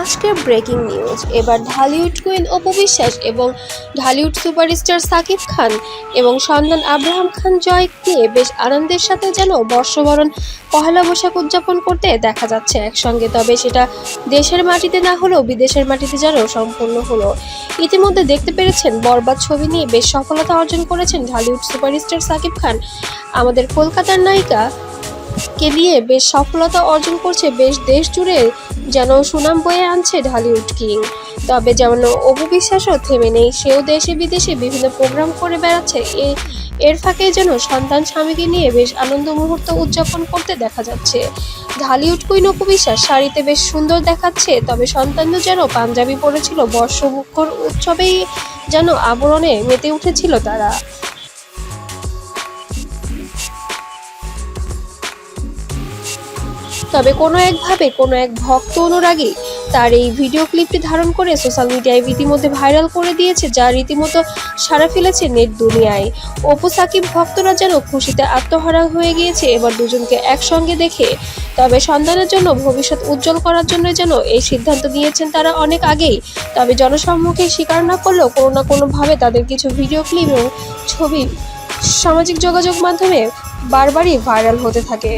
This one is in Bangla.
আজকের ব্রেকিং নিউজ, এবার ঢালিউড কুইন অপু বিশ্বাস এবং ঢালিউড সুপারস্টার সাকিব খান এবং সন্তান আব্রাহাম খান জয়কে বেশ আনন্দের সাথে যেন বর্ষবরণ পহেলা বৈশাখ উদযাপন করতে দেখা যাচ্ছে একসঙ্গে। তবে সেটা দেশের মাটিতে না হলেও বিদেশের মাটিতে যেন সম্পূর্ণ হলো। ইতিমধ্যে দেখতে পেরেছেন, বরবাদ ছবি নিয়ে বেশ সফলতা অর্জন করেছেন ঢালিউড সুপারস্টার সাকিব খান। আমাদের কলকাতার নায়িকা কে নিয়ে বেশ সফলতা অর্জন করছে বেশ দেশ জুড়ে যেন সুনাম বয়ে আনছে ঢালিউড কিং। তবে যেমন অপু বিশ্বাসও থেমে নেই, সেও দেশে বিদেশে বিভিন্ন প্রোগ্রাম করে বেড়াচ্ছে। এ, এর ফাঁকে যেন সন্তান স্বামীকে নিয়ে বেশ আনন্দ মুহূর্ত উদযাপন করতে দেখা যাচ্ছে। ঢালিউড কুইন অপু বিশ্বাস শাড়িতে বেশ সুন্দর দেখাচ্ছে, তবে সন্তানও যেন পাঞ্জাবি পরেছিল বর্ষমুখর উৎসবেই যেন আবরণে মেতে উঠেছিল তারা। তবে কোনো একভাবে কোনো এক ভক্ত অনুরাগী তার এই ভিডিও ক্লিপটি ধারণ করে সোশ্যাল মিডিয়ায় রীতিমধ্যে ভাইরাল করে দিয়েছে, যা রীতিমতো সারা ফেলেছে নেট দুনিয়ায়। অপু সাকিব ভক্তরা যেন খুশিতে আত্মহারা হয়ে গিয়েছে, এবার দুজনকে একসঙ্গে দেখে। তবে সন্তানের জন্য ভবিষ্যৎ উজ্জ্বল করার জন্য যেন এই সিদ্ধান্ত নিয়েছেন তারা অনেক আগেই। তবে জনসম্মুখে স্বীকার না করলেও কোনো না কোনোভাবে তাদের কিছু ভিডিও ক্লিপ এবং ছবি সামাজিক যোগাযোগ মাধ্যমে বারবারই ভাইরাল হতে থাকে।